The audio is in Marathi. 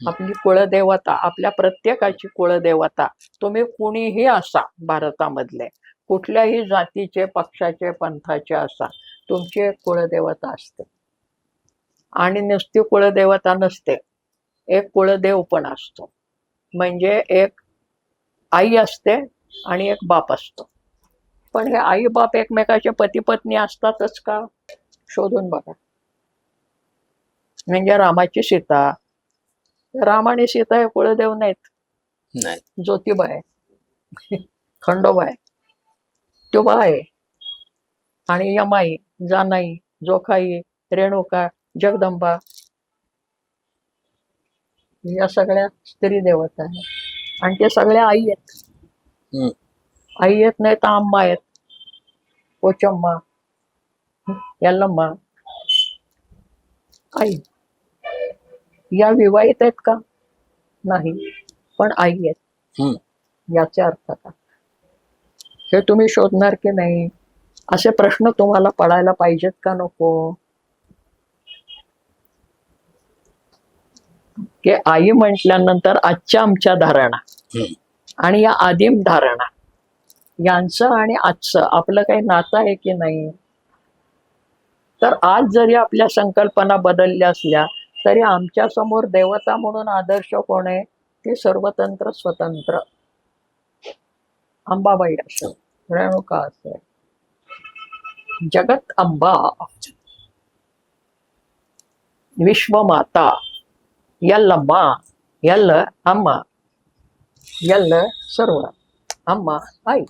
आपली कुळदेवता आपल्या प्रत्येकाची कुळदेवता. तुम्ही कुणीही असा भारतामधले कुठल्याही जातीचे पक्षाचे पंथाचे असा तुमची एक कुळदेवता असते. आणि नुसती कुळदेवता नसते एक कुळदेव पण असतो. म्हणजे एक आई असते आणि एक बाप असतो. पण हे आई बाप एकमेकाचे पती पत्नी असतातच का? शोधून बघा. म्हणजे रामाची सीता राम आणि सीता हे कुळदेव नाहीत. नाही ज्योतिबा आहे. खंडोबा आहे. तुबा आहे. आणि यमाई जानाई जोखाई रेणुका जगदंबा या सगळ्या स्त्री देवता आहेत. आणि ते सगळ्या आई आहेत. आई येत नाही तर आम्मा आहेत पोचम्मा यल्लम्मा. आई. या विवाहित आहेत का? नाही. पण आई आहेत. याचा अर्थ काय हे तुम्ही शोधणार की नाही? असे प्रश्न तुम्हाला पडायला पाहिजेत का नको? की आई म्हटल्यानंतर आजच्या आमच्या धारणा. आणि या आदिम धारणा यांचं आणि आजचं आपलं काही नातं आहे की नाही? तर आज जरी आपल्या संकल्पना बदलल्या असल्या तरी आमच्यासमोर देवता म्हणून आदर्श कोण आहे? ते सर्वतंत्र स्वतंत्र. अंबाबाई असेल रेणुका असेल जगत अंबा. विश्वमाता. यल्लम्मा यल्ल अम्मा. यल्ल सर्व. अम्मा आई.